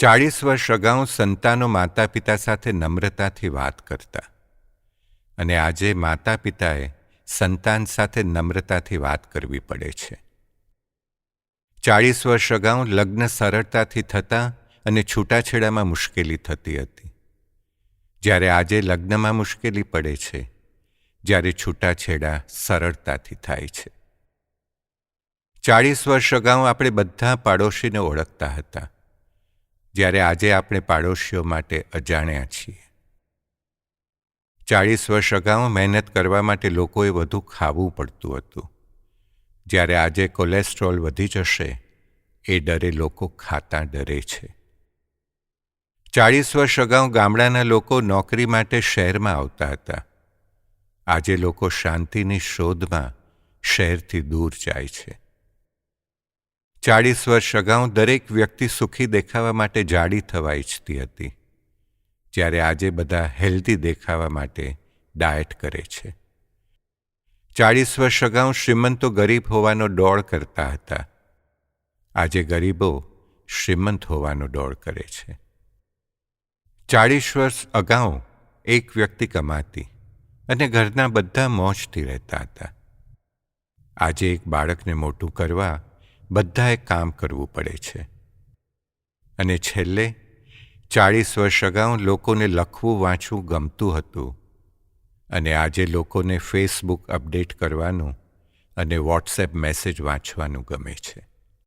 ચાળીસ વર્ષ અગાઉ સંતાનો માતા પિતા સાથે નમ્રતાથી વાત કરતા. અને આજે માતા પિતાએ સંતાન સાથે નમ્રતાથી વાત કરવી પડે છે. ચાળીસ વર્ષ અગાઉ લગ્ન સરળતાથી થતા અને છૂટાછેડામાં મુશ્કેલી થતી હતી. જ્યારે આજે લગ્નમાં મુશ્કેલી પડે છે, જ્યારે છૂટાછેડા સરળતાથી થાય છે. ચાળીસ વર્ષ અગાઉ આપણે બધા પાડોશીને ઓળખતા હતા. જ્યારે આજે આપણે પાડોશીઓ માટે અજાણ્યા છીએ. ચાળીસ વર્ષ અગાઉ મહેનત કરવા માટે લોકોએ વધુ ખાવું પડતું હતું. જ્યારે આજે કોલેસ્ટ્રોલ વધી જશે, એ ડરે લોકો ખાતા ડરે છે. ચાળીસ વર્ષ અગાઉ ગામડાના લોકો નોકરી માટે શહેરમાં આવતા હતા. આજે લોકો શાંતિની શોધમાં શહેરથી દૂર જાય છે. ચાળીસ વર્ષ અગાઉ દરેક વ્યક્તિ સુખી દેખાવા માટે જાડી થવા ઈચ્છતી હતી. જ્યારે આજે બધા હેલ્ધી દેખાવા માટે ડાયટ કરે છે. ચાળીસ વર્ષ અગાઉ શ્રીમંતો ગરીબ હોવાનો ડોળ કરતા હતા. આજે ગરીબો શ્રીમંત હોવાનો ડોળ કરે છે. ચાળીસ વર્ષ અગાઉ એક વ્યક્તિ કમાતી અને ઘરના બધા મોજથી રહેતા હતા. આજે એક બાળકને મોટું કરવા બધાએ કામ કરવું પડે છે. અને છેલ્લે, ચાળીસ વર્ષ અગાઉ લોકોને લખવું વાંચવું ગમતું હતું. અને આજે લોકોને ફેસબુક અપડેટ કરવાનું અને વોટ્સએપ મેસેજ વાંચવાનું ગમે છે.